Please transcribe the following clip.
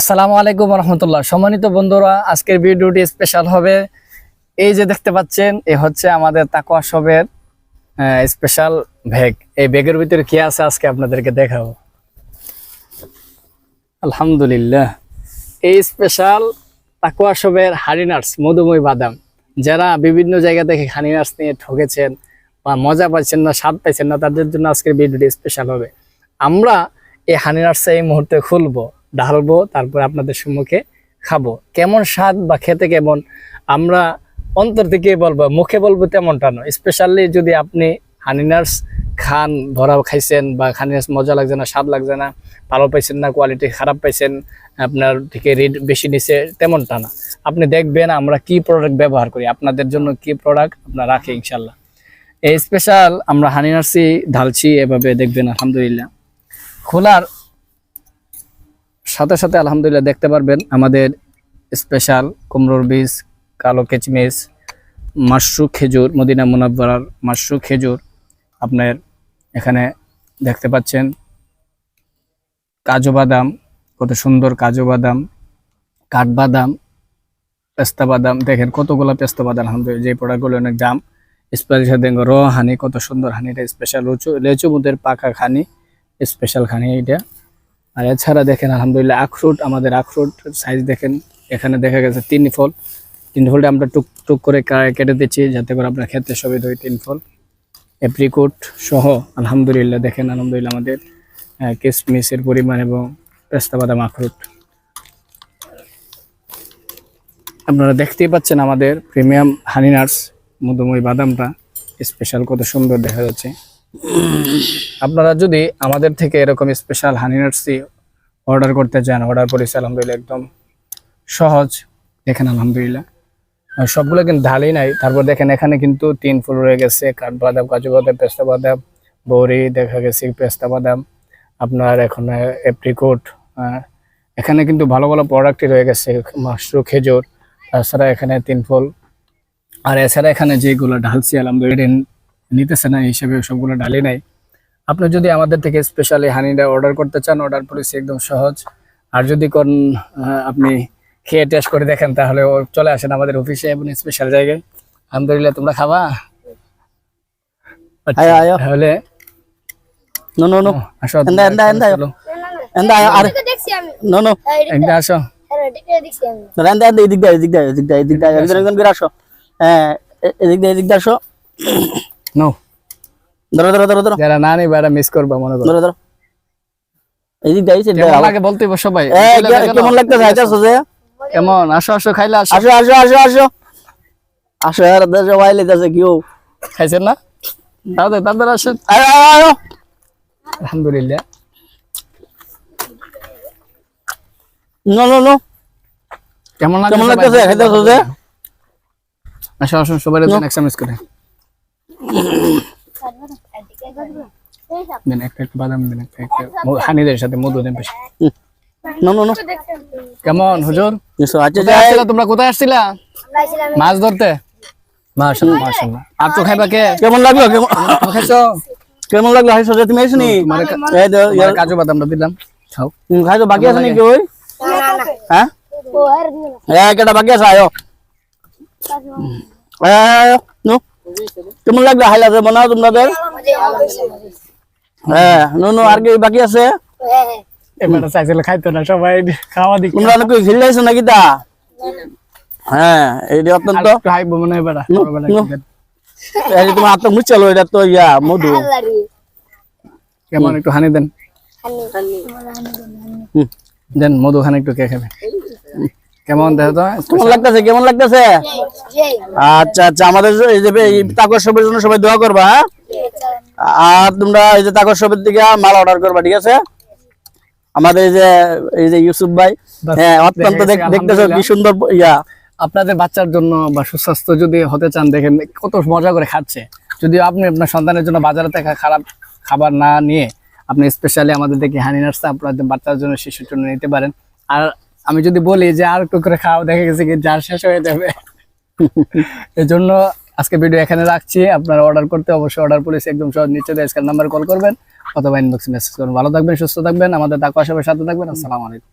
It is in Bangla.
আসসালামু আলাইকুম রহমতুল্লাহ। সম্মানিত বন্ধুরা, আজকের ভিডিওটি স্পেশাল হবে। এই যে দেখতে পাচ্ছেন, এ হচ্ছে আমাদের তাকোয়া শপের স্পেশাল ব্যাগ এই ব্যাগের ভিতরে কি আছে আজকে আপনাদেরকে দেখাবো। আলহামদুলিল্লাহ। এই স্পেশাল তাকোয়া শপের হারিনার্স মধুময় বাদাম। যারা বিভিন্ন জায়গা থেকে হানিনার্স নিয়ে ঠকেছেন বা মজা পাচ্ছেন না, স্বাদ পাইছেন না, তাদের জন্য আজকের ভিডিওটি স্পেশাল হবে। আমরা এই হানিনার্স এই মুহূর্তে খুলবো। ঢালবো, তারপর আপনাদের সম্মুখে খাব। কেমন স্বাদ বা খেতে কেমন, আমরা অন্তর থেকে বলব, মুখে বলব তেমনটা নয়। স্পেশালি যদি আপনি হানিনার্স খান ভরা খাইছেন বা হানিনার্স মজা লাগছে না, স্বাদ লাগছে না, ভালো পাইছেন না কোয়ালিটি খারাপ পাইছেন, আপনার থেকে রেট বেশি নিছে, তেমনটা না। আপনি দেখবেন আমরা কি প্রোডাক্ট ব্যবহার করি, আপনাদের জন্য কি প্রোডাক্ট আপনার রাখি, ইনশাল্লাহ। এই স্পেশাল আমরা হানিনার্সই ঢালছি, এভাবে দেখবেন, আলহামদুলিল্লাহ। খোলার সাথে সাথে আলহামদুলিল্লাহ দেখতে পারবেন আমাদের স্পেশাল কুমড়োর বীজ, কালো কেচমিচ মাশরু খেজুর, মদিনা মুনাব্বরার মাশরু খেজুর আপনার এখানে দেখতে পাচ্ছেন। কাজু বাদাম, কত সুন্দর কাজু বাদাম কাঠবাদাম পেস্তা বাদাম, দেখেন কতগুলো পেস্তা বাদাম, আলহামদুলিল্লাহ, যে প্রোডাক্টগুলো অনেক দাম। স্পেশাল সাথে র হানি, কত সুন্দর হানিটা স্পেশাল লুচু, লেচু মুদের পাকা খানি স্পেশাল খানি এইটা। আর এছাড়া দেখেন, আলহামদুলিল্লাহ আখরুট আমাদের আখরুট সাইজ দেখেন, এখানে দেখা গেছে তিন ফল। তিন ফলটা আমরা টুক টুক করে কেটে দিচ্ছি যাতে করে আপনার খেতে সুবিধা হয় তিন ফল। অ্যাপ্রিকোট সহ, আলহামদুলিল্লাহ, দেখেন, আলহামদুলিল্লাহ, আমাদের কিশমিশের পরিমাণ এবং পেস্তা বাদাম আখরুট আপনারা দেখতেই পাচ্ছেন আমাদের প্রিমিয়াম হানিনার্স মধুময় বাদামটা স্পেশাল কত সুন্দর দেখা যাচ্ছে। আপনারা যদি আমাদের থেকে এরকম স্পেশাল হানি হানিনাটসি অর্ডার করতে চান অর্ডার করেছি, আলহামদুলিল্লাহ, একদম সহজ। দেখেন, আলহামদুলিল্লাহ। সবগুলো কিন্তু ঢালি নাই। তারপর দেখেন, এখানে কিন্তু তিন ফুল রয়ে গেছে। কাঠবাদাম কাজু বাদাম, পেস্তা বাদাম, বড়ি, দেখা গেছে পেস্তা বাদাম, আপনার এখন এপ্রিকোট এখানে কিন্তু ভালো ভালো প্রোডাক্টই রয়ে গেছে মাশরু খেজুর, তাছাড়া এখানে তিন ফুল। আর এছাড়া এখানে যেগুলো ঢালছি, আলহামদুলিল্লাহ নিতেছে না হিসেবে সবগুলো ঢালি নাই আপনি যদি আমাদের থেকে স্পেশালি হানিটা অর্ডার করতে চান অর্ডার পলিসি একদম সহজ আর যদি কোন আপনি খেয়ে টেস্ট করে দেখেন তাহলে ও চলে আসেন আমাদের অফিসে এবং স্পেশাল জায়গায় আলহামদুলিল্লাহ তোমরা খাবা আচ্ছা. ও, আসো. এদিকে আসো হ্যাঁ দিয়ে, এদিক দিয়ে, এদিক দিয়ে, এদিক দিয়ে, একজন একজন করে আসো। হ্যাঁ, এদিক দিয়ে, এদিক দিয়ে আসো। নো ধরো, ধরো, ধরো, ধরো, যারা না নিবে এরা মিস করবা মনে করো ধরো, ধরো। এদিক আবার। লাগে বলতে সবাই। কেমন লাগতেছে? আইতাছো যে? কেমন আসো আসো খাইলে আসো আসো, আসো, আসো, আসো। আসো, আর দেশে যাচ্ছে কেউ। খাইছেন না তাদের তাদের আসেন। আলহামদুলিল্লাহ No, no, no. কেমন? লাগতেছে? খাইতেছো যে? আসো আসো সবাই দেন এক চামচ করে দেন একটা একটা বাদাম দেন একটা একটা। হানিদের সাথে মধু দেন বেশি। No, no, no. কেমন হুজুর? এসো, কোথায় তোমরা? কোথায় আসছিলা? মাছ ধরতে? মাশাআল্লাহ মাশাআল্লাহ। আর তো খাইবা কে? কেমন লাগল? কেমন তুমি খাইছো? কেমন লাগল? হাই সোজা তুমি এসনি এই দাও, তোমারে কাজু বাদামটা দিলাম। খাও। তুমি খাইছো বাকি আছে নাকি ওই? না না হ্যাঁ? ও আর বাকি আছে আয়ো আয়ো নো। কেমন লাগল হাইলা আছে বানাও তোমাদের হ্যাঁ নো নো আর কি বাকি আছে? হ্যাঁ হ্যাঁ এবারে চাইছিল খাইতো না সবাই খাওয়া দিক। তোমরা অনেক খিলাইছো নাকি তা? হ্যাঁ এইটা অত্যন্ত একটু মনে এবারে নো, এবারে নো। একটু দেন। এই তোমার হাত মুচ্ছালো এটা তো ইয়া মধু। কেমন একটু হানি দেন। হানি। দেন মধু খান একটু কে খাবে। কেমন দেখো কেমন লাগতেছে? কেমন লাগতেছে? আচ্ছা আচ্ছা আমাদের এই যে এই তাকর সবের জন্য সবাই দোয়া করবা হ্যাঁ? আর তোমরা এই যে তাকর সবের দিকে মাল অর্ডার করবা ঠিক আছে? আমাদের এই যে এই যে ইউসুফ ভাই হ্যাঁ অত্যন্ত দেখতেছো কি সুন্দর ইয়া। আপনাদের বাচ্চার জন্য বা সুস্বাস্থ্য যদি হতে চান দেখেন কত মজা করে খাচ্ছে। যদি আপনি আপনার সন্তানের জন্য বাজারে থেকে খারাপ খাবার না নিয়ে আপনি স্পেশালি আমাদের দেখে হানি নার্সটা আপনাদের বাচ্চার জন্য শিশুর জন্য নিতে পারেন। আর আমি যদি বলি যে আর একটু করে খাও দেখা গেছে কি যার শেষ হয়ে যাবে। এজন্য জন্য আজকে ভিডিও এখানে রাখছি। আপনারা অর্ডার করতে অবশ্যই অর্ডার পলিসি একদম সহজ নিচে স্ক্যান নাম্বার কল করবেন অথবা ইনবক্সে মেসেজ করবেন। ভালো থাকবেন, সুস্থ থাকবেন, আমাদের তাকে সবার সাথে থাকবেন। আসসালামু আলাইকুম।